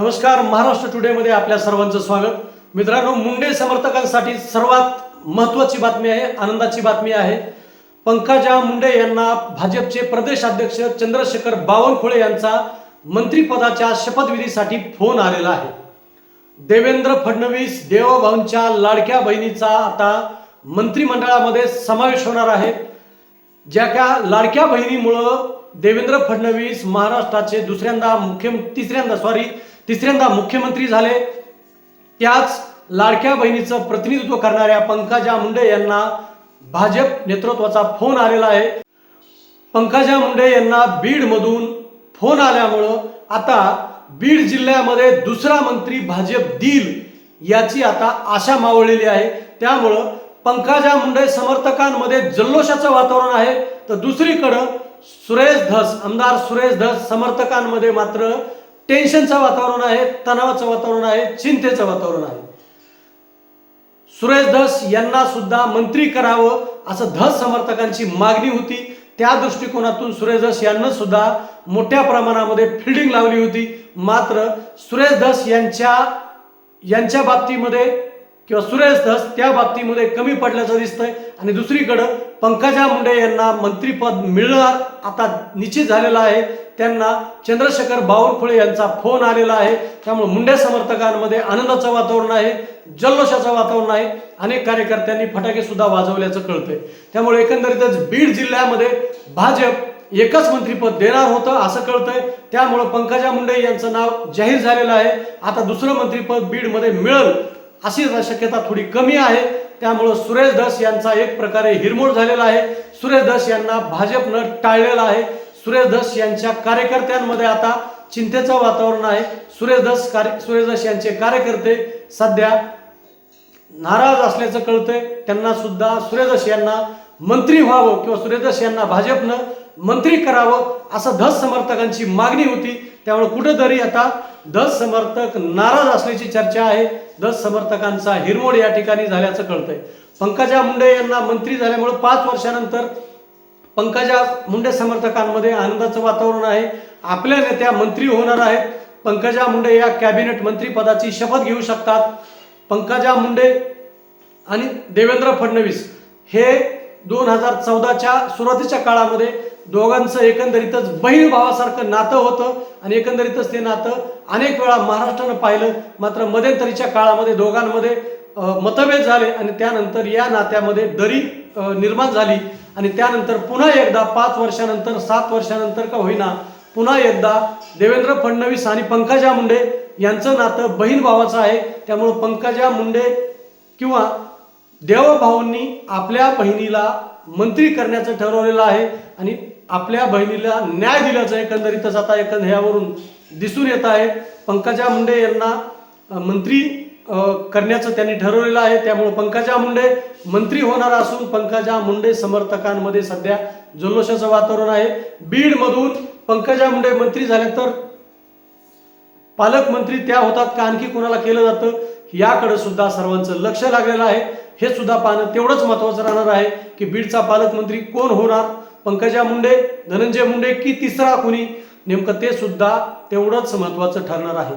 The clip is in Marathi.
नमस्कार महाराष्ट्र टुडेमध्ये आपल्या सर्वांचं स्वागत. मित्रांनो मुंडे समर्थकांसाठी सर्वात महत्त्वाची बातमी आहे आनंदाची बातमी आहे. पंकजा मुंडे यांना भाजपचे प्रदेश अध्यक्ष चंद्रशेखर बावनकुळे यांचा मंत्रिपदाच्या शपथविधीसाठी फोन आलेला आहे. देवेंद्र फडणवीस देवभाऊंच्या लाडक्या बहिणीचा आता मंत्रिमंडळामध्ये समावेश होणार आहे. ज्या का लाडक्या बहिणीमुळं देवेंद्र फडणवीस महाराष्ट्राचे दुसऱ्यांदा मुख्य तिसऱ्यांदा सॉरी तिसऱ्यांदा मुख्यमंत्री झाले. त्याच लाडक्या बहिणीचं प्रतिनिधित्व करणाऱ्या पंकजा मुंडे यांना भाजप नेतृत्वाचा फोन आलेला आहे. पंकजा मुंडे यांना बीडमधून फोन आल्यामुळं आता बीड जिल्ह्यामध्ये दुसरा मंत्री भाजप देईल याची आता आशा मावळलेली आहे. त्यामुळं पंकजा मुंडे समर्थकांमध्ये जल्लोषाचं वातावरण आहे. तर दुसरीकडं सुरेश धस आमदार सुरेश धस समर्थकांमध्ये मात्र टेन्शनचं वातावरण आहे तणावाचं वातावरण आहे चिंतेचं वातावरण आहे. सुरेश धस यांना सुद्धा मंत्री करावं असं धस समर्थकांची मागणी होती. त्या दृष्टिकोनातून सुरेश धस यांना सुद्धा मोठ्या प्रमाणामध्ये फिल्डिंग लावली होती. मात्र सुरेश धस यांच्या यांच्या बाबतीमध्ये किंवा सुरेश धस त्या बाबतीमध्ये कमी पडल्याचं दिसतंय. आणि दुसरीकडं पंकजा मुंडे यांना मंत्रीपद मिळणार आता निश्चित झालेलं आहे. त्यांना चंद्रशेखर बावनकुळे यांचा फोन आलेला आहे. त्यामुळे मुंडे समर्थकांमध्ये आनंदाचं वातावरण आहे जल्लोषाचं वातावरण आहे. अनेक कार्यकर्त्यांनी फटाके सुद्धा वाजवल्याचं कळतंय. त्यामुळे एकंदरीतच बीड जिल्ह्यामध्ये भाजप एकच मंत्रीपद देणार होतं असं कळतंय. त्यामुळं पंकजा मुंडे यांचं नाव जाहीर झालेलं आहे. आता दुसरं मंत्रीपद बीडमध्ये मिळेल. अशी शक्यता थोडी कमी आहे. त्यामुळं सुरेश धस यांचा एक प्रकारे हिरमोड झालेला आहे. सुरेश धस यांना भाजपनं टाळलेला आहे. सुरेश धस यांच्या कार्यकर्त्यांमध्ये आता चिंतेचं वातावरण आहे. सुरेश धस कार्य सुरेश धस यांचे कार्यकर्ते सध्या नाराज असल्याचं कळतंय. त्यांना सुद्धा सुरेश यांना मंत्री व्हावं किंवा सुरेश यांना भाजपनं मंत्री करावं असं धस समर्थकांची मागणी होती. त्यामुळे कुठंतरी आता दस समर्थक नाराज असल्याची चर्चा आहे. दस समर्थकांचा हिरमोड या ठिकाणी झाल्याचं कळतंय. पंकजा मुंडे यांना मंत्री झाल्यामुळे पाच वर्षानंतर पंकजा मुंडे समर्थकांमध्ये आनंदाचं वातावरण आहे. आपल्या नेत्या मंत्री होणार आहेत. पंकजा मुंडे या कॅबिनेट मंत्रीपदाची शपथ घेऊ शकतात. पंकजा मुंडे आणि देवेंद्र फडणवीस हे दोन हजार चौदाच्या सुरुवातीच्या काळामध्ये दोघांचं एकंदरीतच बहीण भावासारखं नातं होतं आणि एकंदरीतच ते नातं अनेक वेळा महाराष्ट्रानं पाहिलं. मात्र मध्यंतरीच्या काळामध्ये दोघांमध्ये मतभेद झाले आणि त्यानंतर या नात्यामध्ये दरी निर्माण झाली. आणि त्यानंतर पुन्हा एकदा पाच वर्षानंतर सात वर्षानंतर का होईना पुन्हा एकदा देवेंद्र फडणवीस आणि पंकजा मुंडे यांचं नातं बहीण भावाचं आहे. त्यामुळं पंकजा मुंडे किंवा देवभाऊंनी आपल्या बहिणीला मंत्री करण्याचं ठरवलेलं आहे. आणि आपल्या बहिणीला न्याय दिल्याचं एकंदरीतच आता एकंद ह्यावरून दिसून येत आहे. पंकजा मुंडे यांना मंत्री करण्याचं त्यांनी ठरवलेलं आहे. त्यामुळे पंकजा मुंडे मंत्री होणार असून पंकजा मुंडे समर्थकांमध्ये सध्या जल्लोषाचं वातावरण आहे. बीडमधून पंकजा मुंडे मंत्री झाल्या तर पालकमंत्री त्या होतात का आणखी कोणाला केलं जातं याकडे सुद्धा सर्वांचं लक्ष लागलेलं आहे. हे सुद्धा पाहणं तेवढंच महत्वाचं राहणार आहे की बीडचा पालकमंत्री कोण होणार? पंकजा मुंडे धनंजय मुंडे की तिसरा कोणी? नेमकं ते सुद्धा तेवढंच महत्वाचं ठरणार आहे.